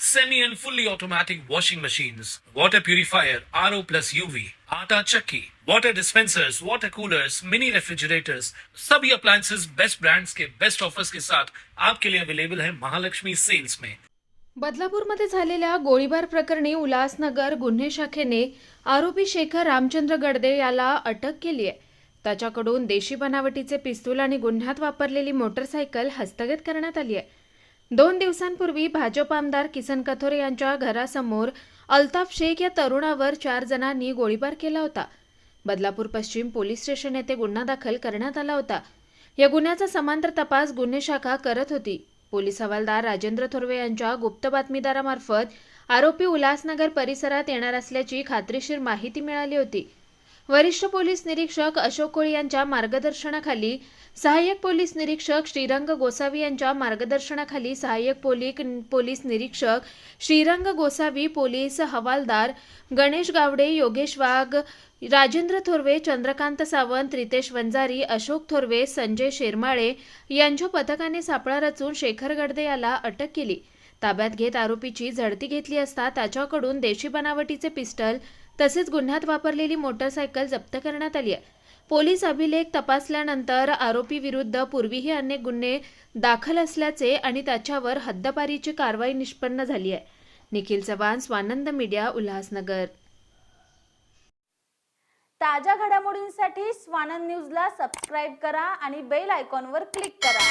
semi and fully automatic washing machines, water purifier, RO plus UV, आटा चक्की, water dispensers, water coolers, mini refrigerators, सभी appliances best brands के best offers के साथ आपके लिए अवेलेबल है महालक्ष्मी सेल्स में बदलापूरमध्ये झालेल्या गोळीबार प्रकरणी उल्हासनगर गुन्हे शाखेने आरोपी शेखर रामचंद्र गडदे याला अटक केली आहे. त्याच्याकडून देशी बनावटीचे पिस्तूल आणि गुन्ह्यात वापरलेली मोटरसायकल हस्तगत करण्यात आली आहे. दोन दिवसांपूर्वी भाजप आमदार किसन कथोरे यांच्या घरासमोर अल्ताफ शेख या तरुणावर चार जणांनी गोळीबार केला होता. बदलापूर पश्चिम पोलीस स्टेशन येथे गुन्हा दाखल करण्यात आला होता. या गुन्ह्याचा समांतर तपास गुन्हे शाखा करत होती. पोलीस हवालदार राजेंद्र थोरवे यांच्या गुप्त बातमीदारामार्फत आरोपी उल्हासनगर परिसरात येणार असल्याची खात्रीशीर माहिती मिळाली होती. वरिष्ठ पोलीस निरीक्षक अशोक कोळी यांच्या मार्गदर्शनाखाली सहाय्यक पोलीस निरीक्षक श्रीरंग गोसावी यांच्या मार्गदर्शनाखाली सहाय्यक पोलिक पोलीस निरीक्षक श्रीरंग गोसावी पोलीस हवालदार गणेश गावडे योगेश वाघ राजेंद्र थोरवे चंद्रकांत सावंत रितेश वंजारी अशोक थोरवे संजय शेरमाळे यांच्या पथकाने सापळा रचून शेखर गडदे याला अटक केली. ताब्यात घेत आरोपीची झडती घेतली असता त्याच्याकडून देशी बनावटीचे पिस्टल तसेच गुन्ह्यात वापरलेली मोटरसायकल जप्त करण्यात आली आहे. पोलीस अभिलेख तपासल्यानंतर आरोपी विरुद्ध पूर्वीही अनेक गुन्हे दाखल असल्याचे आणि त्याच्यावर हद्दपारीची कारवाई निष्पन्न झाली आहे. निखिल चव्हाण स्वानंद मीडिया उल्हासनगर. ताज्या घडामोडींसाठी स्वानंद न्यूजला सबस्क्राईब करा आणि बेल आयकॉनवर क्लिक करा.